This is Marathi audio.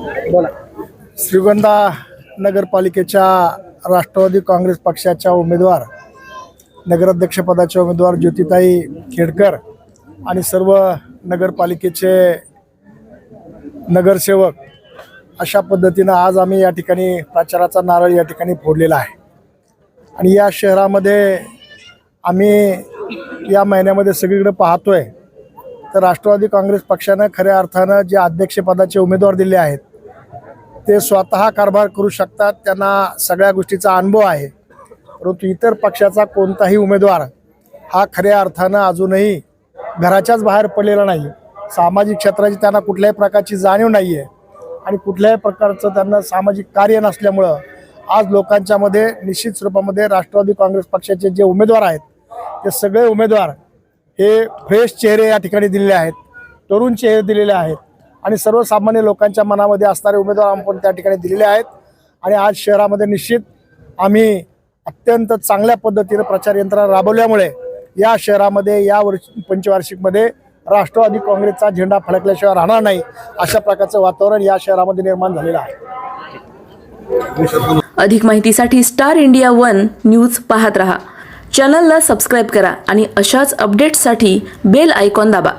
बोला. श्रीगोंदा नगरपालिकेच्या राष्ट्रवादी काँग्रेस पक्षाच्या उमेदवार नगराध्यक्षपदाचे उमेदवार ज्योतिताई खेडकर आणि सर्व नगरपालिकेचे नगरसेवक अशा पद्धतीनं आज आम्ही या ठिकाणी प्रचाराचा नारळ या ठिकाणी फोडलेला आहे. आणि या शहरामध्ये आम्ही या महिन्यामध्ये सगळीकडे पाहतोय तर राष्ट्रवादी काँग्रेस पक्षानं खऱ्या अर्थानं जे अध्यक्षपदाचे उमेदवार दिले आहेत ते स्वतः कारभार करू शकतात त्यांना सगळ्या गोष्टीचा अनुभव आहे. परंतु इतर पक्षाचा कोणताही उमेदवार हा खऱ्या अर्थानं अजूनही घराच्याच बाहेर पडलेला नाही. सामाजिक क्षेत्राची त्यांना कुठल्याही प्रकारची जाणीव नाही आहे आणि कुठल्याही प्रकारचं त्यांना सामाजिक कार्य नसल्यामुळं आज लोकांच्यामध्ये निश्चित स्वरूपामध्ये राष्ट्रवादी काँग्रेस पक्षाचे जे उमेदवार आहेत ते सगळे उमेदवार हे फ्रेश चेहरे या ठिकाणी दिलेले आहेत तरुण चेहरे दिलेले आहेत. आणि सर्वसामान्य लोकांच्या मनामध्ये असणारे उमेदवार आपण त्या ठिकाणी दिलेले आहेत. आणि आज शहरामध्ये निश्चित आम्ही अत्यंत चांगल्या पद्धतीनं प्रचार यंत्रणा राबवल्यामुळे या शहरामध्ये या वर्ष पंचवार्षिकमध्ये राष्ट्रवादी काँग्रेसचा झेंडा फडकल्याशिवाय राहणार नाही अशा प्रकारचं वातावरण या शहरामध्ये निर्माण झालेलं आहे. अधिक माहितीसाठी स्टार इंडिया वन न्यूज पाहत रहा. चॅनलला सबस्क्राईब करा आणि अशाच अपडेट्ससाठी बेल आयकॉन दाबा.